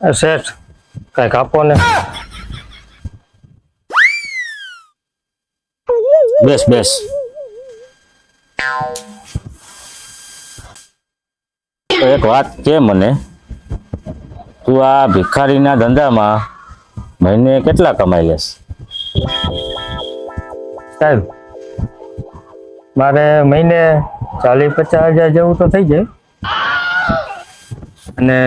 આ શેઠ કઈક આપો ને બેસ બેસ તો એક વાત કે મને તું આ ભિખારીના ધંધામાં મહિને કેટલા કમાઈ લેશ? સાહેબ મારે મહિને ચાલીસ પચાસ હજાર જેવું તો થઈ જાય. અને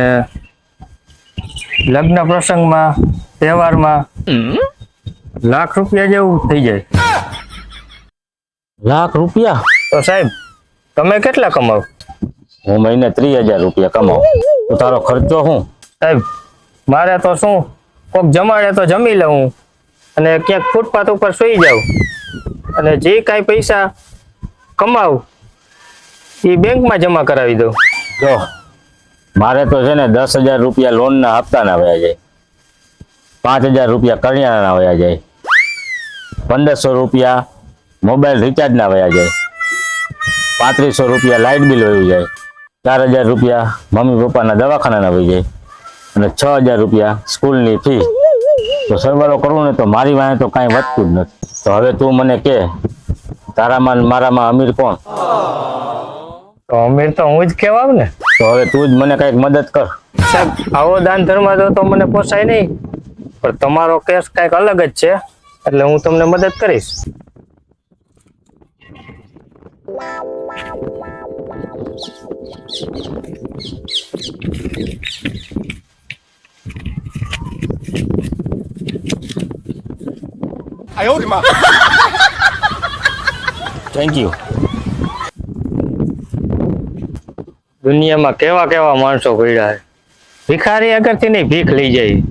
લગ્ન પ્રસંગમાં તહેવારમાં લાખ રૂપિયા જેવું થઈ જાય. લાખ રૂપિયા? તો સાહેબ તમે કેટલા કમાવ? હું મહિને ત્રીસ હજાર રૂપિયા કમાવ. તો તારો ખર્ચો શું? સાહેબ મારે તો શું કોક જમાડે તો જમી લઉં અને ક્યાંક ફૂટપાથ ઉપર સૂઈ જાઉં. અને જે કાંઈ પૈસા કમાવ, એ બેંકમાં જમા કરાવી દઉં. જો, મારે તો છે ને દસ હજાર રૂપિયા લોનના હપ્તાના વયા જાય. પાંચ હજાર રૂપિયા કરિયાણાના વયા જાય. પંદરસો રૂપિયા મોબાઈલ રિચાર્જના વયા જાય. પાંત્રીસો રૂપિયા લાઇટ બિલ વયું જાય. ચાર હજાર રૂપિયા મમ્મી પપ્પાના દવાખાનાના વહી જાય. અને છ હજાર રૂપિયા સ્કૂલની ફી તો સરવાળો કરું ને તો મારી વાંહે તો કાંઈ વધતું જ નથી. તો હવે તું મને કે તારામાં મારામાં અમીર કોણ? તો અમીર તો હું જ કહેવાવ ને. તો હવે તું જ મને કંઈક મદદ કર. સાહેબ આવો દાન ધર્મ તો મને પોસાય નહીં. પણ તમારો કેસ કાંઈક અલગ જ છે એટલે હું તમને મદદ કરીશ. થેન્ક યુ દુનિયામાં કેવા કેવા માણસો પડ્યા છે. ભિખારી અગરથી નહીં ભીખ લઈ જાય.